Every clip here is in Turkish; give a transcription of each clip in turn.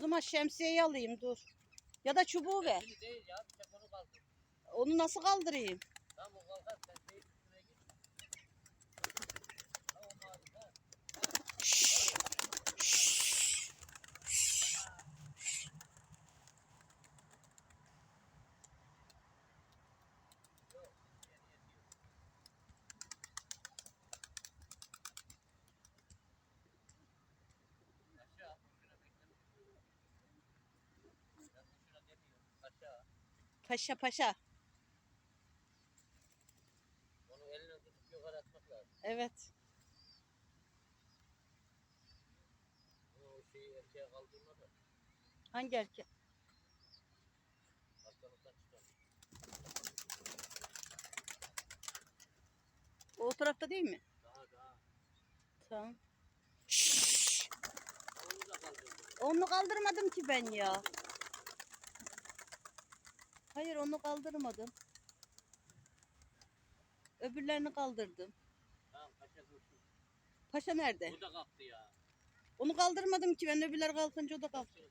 zaman şemsiyeyi alayım dur. Ya da çubuğu ver. Değil ya bir tek onu kaldır. Onu nasıl kaldırayım? Tamam o kalkar sen şeyin Paşa paşa. Onu eline tutup yukarı atmak lazım. Evet. O şeyi erkeğe kaldırma da Hangi erkek? hastalıktan çıkar. O tarafta değil mi? Daha daha. Tamam. Şşş. Onu da kaldırdım. Onu kaldırmadım ki ben ya. Hayır onu kaldırmadım. Öbürlerini kaldırdım. Tamam kaça dursun. Paşa nerede? Bu da kalktı ya. Onu kaldırmadım ki ben öbürler kalkınca o da kalktı.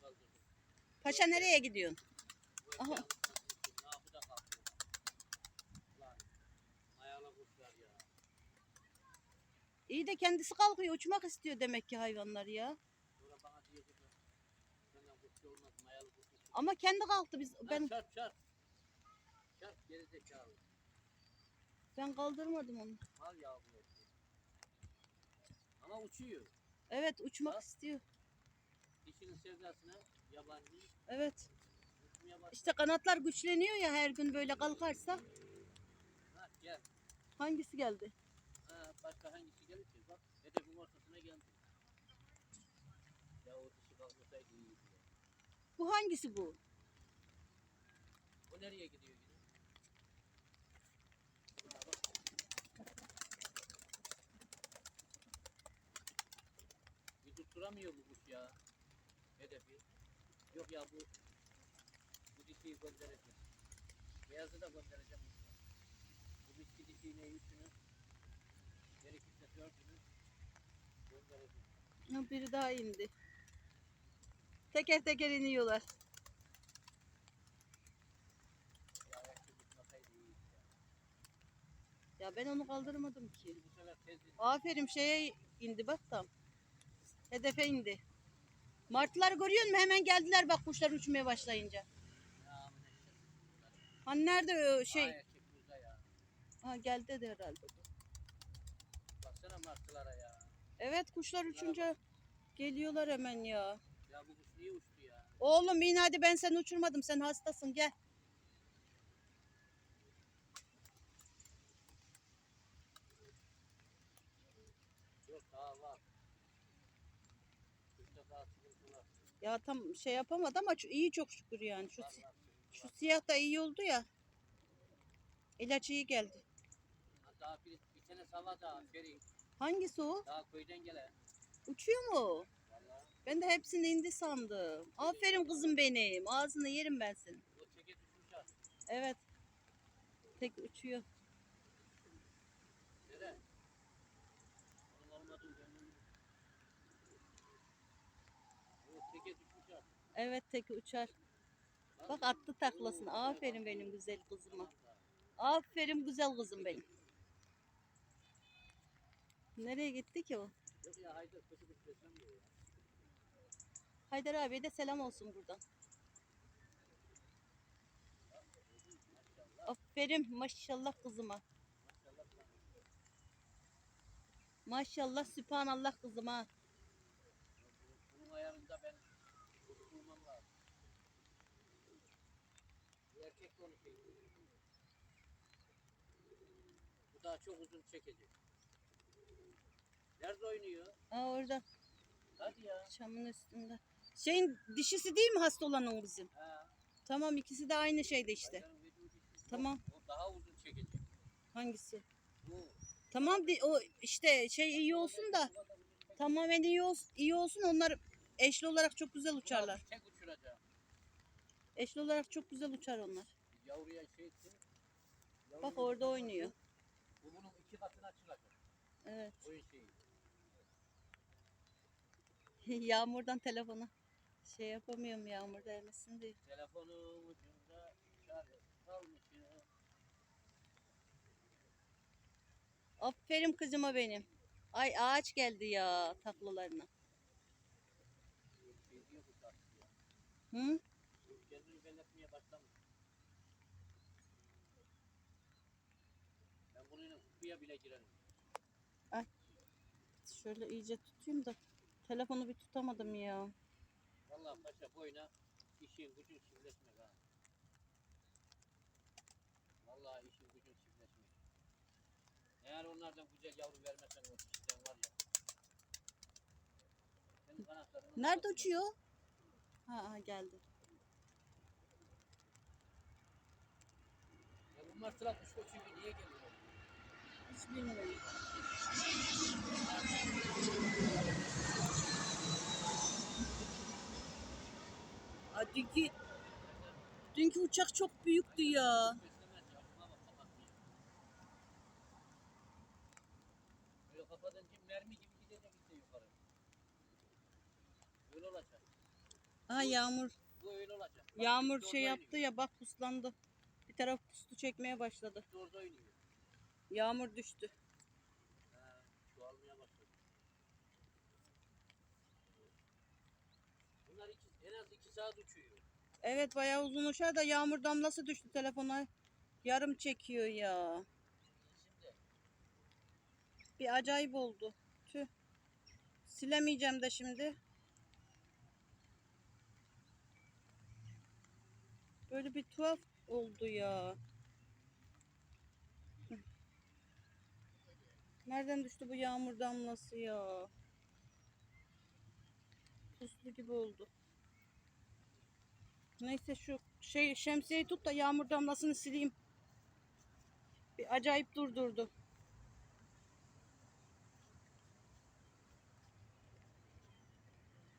Paşa nereye gidiyorsun? Aha. İyi de kendisi kalkıyor uçmak istiyor demek ki hayvanlar ya. Ama kendi kalktı biz Ben... ben Çarp çarp. Çarp geri zekalı. ben kaldırmadım onu. Al ya bu. Ama uçuyor. Evet uçmak Ha? istiyor. Dişinin sevdasına yabancı Evet. uçmaya. İşte kanatlar güçleniyor ya her gün böyle kalkarsa. Ha gel. Hangisi geldi? Ha, başka hangisi gelir ki? Bak hedefin ortasına geldi. Ya o dişi kalkmasaydı iyiydi ya. Bu hangisi bu? O nereye gidiyor yine? Ya bak. Bir tutturamıyor bu kuş ya. Hedefi. Yok ya bu bu dişiyi göndereceğim. Beyazı da göndereceğim. Bu bitki dişiyle üçünü gerekirse dördünü göndereceğim. Ha, biri daha indi. Teker teker iniyorlar. Ya ya. Ya ben onu kaldırmadım ki. Aferin şeye indi bak tam. Hedefe indi. Martılar görüyor musun? Hemen geldiler bak kuşlar uçmaya başlayınca. Hani nerede o Şey. Ha geldi de herhalde. Baksana martılara ya. Evet kuşlar uçunca geliyorlar hemen ya. Ya bu kuş niye uçtu ya? Oğlum in hadi ben seni uçurmadım. Sen hastasın gel. Yok daha var. Kuşta daha sıkıntı Ya tam şey yapamadı ama iyi çok şükür yani. Şu, şu siyah da iyi oldu ya. İlaç iyi geldi. Ha, Daha bir, bir tane sava daha Feri. Hangisi o? Daha köyden gelen. Uçuyor mu? o? Valla Ben de hepsini indi sandım. Aferin kızım benim. Ağzını yerim ben senin. o çeke düşmüş artık. Evet. Tek uçuyor. Nere? Onun olmadığı gönlüm. O çeke düşmüş artık. Evet tek uçar. Bak attı taklasını. Aferin benim güzel kızıma. Aferin güzel kızım benim. Nereye gitti ki o? Haydar abiye de selam olsun buradan. Aferin maşallah kızıma. Maşallah sübhanallah kızıma. Bunun ayarında ben kuş bulmam lazım. Bu erkek de onu şey. Bu daha çok uzun çekecek. Nerede oynuyor? Aa orada Hadi ya. çamın üstünde. Şeyin dişisi değil mi hasta olanın bizim? Ha. Tamam ikisi de aynı şeyde işte. Tamam. O daha uzun çekecek. Hangisi? Bu. Tamam di- o işte şey iyi olsun da tamamen iyi, olsun, iyi olsun onlar eşli olarak çok güzel uçarlar. Tek uçuracağım. Eşli olarak çok güzel uçar onlar. Yavruya şey ettim. Bak orada oynuyor. Bu bunun iki katına açılacak. Evet. Oyun şeyi. Yağmurdan telefona Şey yapamıyorum yağmur değmesin diye. Telefonun ucunda şarj kalmışım. Aferin kızıma benim. Ay ağaç geldi ya taklalarına. Şey. Hı? Kutuya bile girerim. Şöyle iyice tutayım da telefonu bir tutamadım ya. Vallahi paşa boyuna işin gücün çiftleşmek ha. Vallahi işin gücün çiftleşmek. Eğer onlardan güzel yavru vermezsen o çiftten var ya. Senin kanatlarını Nerede uçuyor? Ha, ha geldi. Ya bunlar sıra kuş çünkü niye geliyor? Hiç bilmiyorum. Aa, dünkü, dünkü uçak çok büyüktü ya. Böyle kapatınca mermi gibi gidecek işte yukarı. Öyle olacak. Ha yağmur. Yağmur şey yaptı ya bak puslandı. Bir taraf pustu çekmeye başladı. Orada oynuyor. Yağmur düştü. Ha. Bunlar iki, en az iki saat uçuyor. Evet bayağı uzun uçar da yağmur damlası düştü telefona. Yarım çekiyor ya. Şimdi Bir acayip oldu. Tüh. Silemeyeceğim de şimdi. Böyle bir tuhaf oldu ya. Nereden düştü bu yağmur damlası ya? Puslu gibi oldu. Neyse şu şey şemsiyeyi tut da yağmur damlasını sileyim. Bir acayip durdurdu.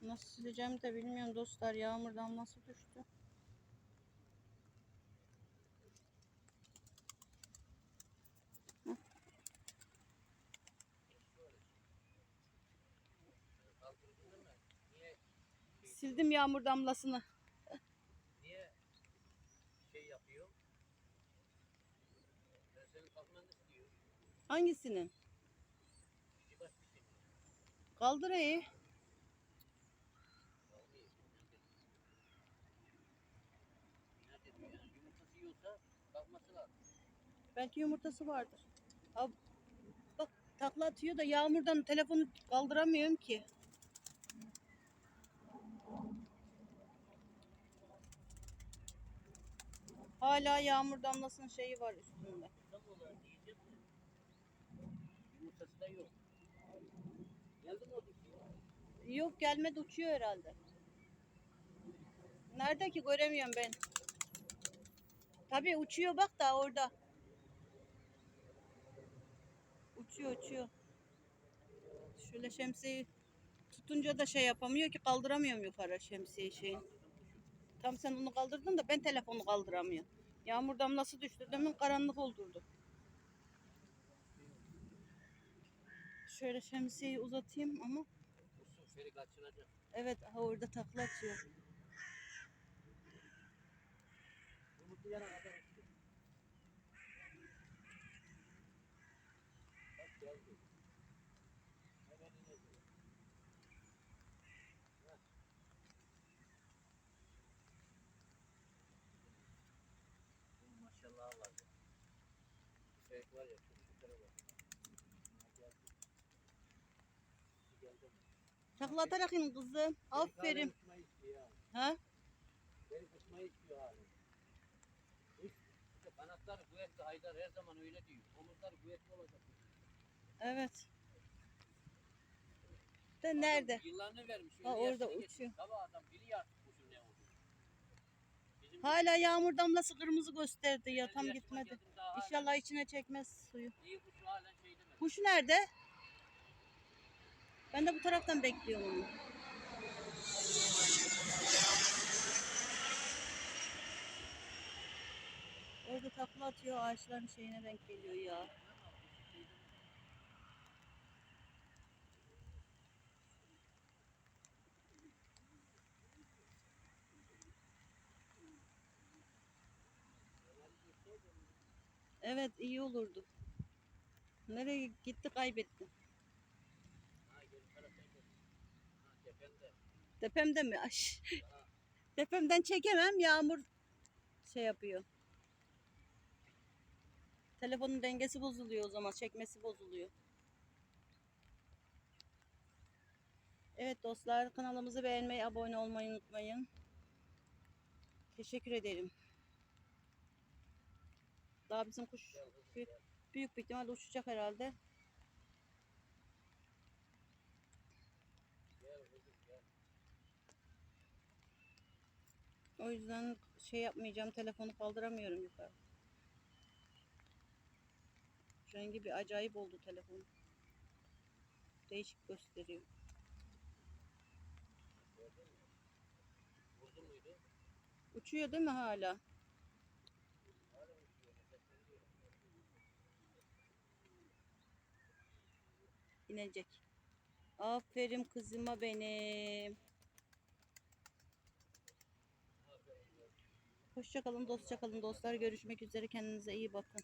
Nasıl sileceğim de bilmiyorum dostlar. Yağmur damlası düştü. kaldırdın değil mi? Niye, Sildim yağmur damlasını. niye şey yapıyor? Ben senin kalkmanı istiyor. Hangisinin? Kaldır iyi. Belki yumurtası vardır. Ab bak takla atıyor da yağmurdan telefonu kaldıramıyorum ki. Hala yağmur damlasının şeyi var üstünde. Yumurtası da yok. Geldi mi? Yok gelmedi uçuyor herhalde. Nerede ki göremiyorum ben. Tabii uçuyor bak da orada. Uçuyor uçuyor. Şöyle şemsiyeyi tutunca da şey yapamıyor ki kaldıramıyorum yukarı şemsiye şeyin. Tam sen onu kaldırdın da ben telefonu kaldıramıyorum. Yağmur damlası düştü demin karanlık oldurdu. Şöyle şemsiyeyi uzatayım ama Usul feri kaçıracak. evet aha orada takla atıyor. Yumurta yana kadar uçtu. Bak geldi. Hemen inecek. Heh. Bu Maşallah var ya. Köpek var ya çok süper var. Ha, geldi. Geldi mi? Takla atarak in kızım. Aferin. Ha? Beni kısmayı istiyor halim. İşte kanatları kuvvetli Haydar her zaman öyle diyor. Omuzları kuvvetli olacak. Evet. De nerede? Yıllarını vermiş. Ha, orada uçuyor. Tabii adam biliyor artık kuşun ne olduğunu. Bizim Hala yağmur damlası kırmızı gösterdi ya tam gitmedi. hala İnşallah içine çekmez suyu. İyi kuşu halen şey demedi. Kuş nerede? Ben de bu taraftan bekliyorum. Orada takla atıyor ağaçların şeyine denk geliyor ya. Evet iyi olurdu. Nereye gitti kaybetti. Tepemde. Mi? Ay. Tepemden çekemem yağmur şey yapıyor. Telefonun dengesi bozuluyor o zaman çekmesi bozuluyor. Evet dostlar kanalımızı beğenmeyi abone olmayı unutmayın. Teşekkür ederim. Daha bizim kuş büyük, büyük bir ihtimalle uçacak herhalde. Gel kızım gel. O yüzden şey yapmayacağım telefonu kaldıramıyorum yukarı. Rengi bir acayip oldu telefon. Değişik gösteriyor. Uçuyor değil mi hala? İnecek. Aferin kızıma benim. Hoşça kalın, dostça kalın dostlar. Görüşmek üzere. Kendinize iyi bakın.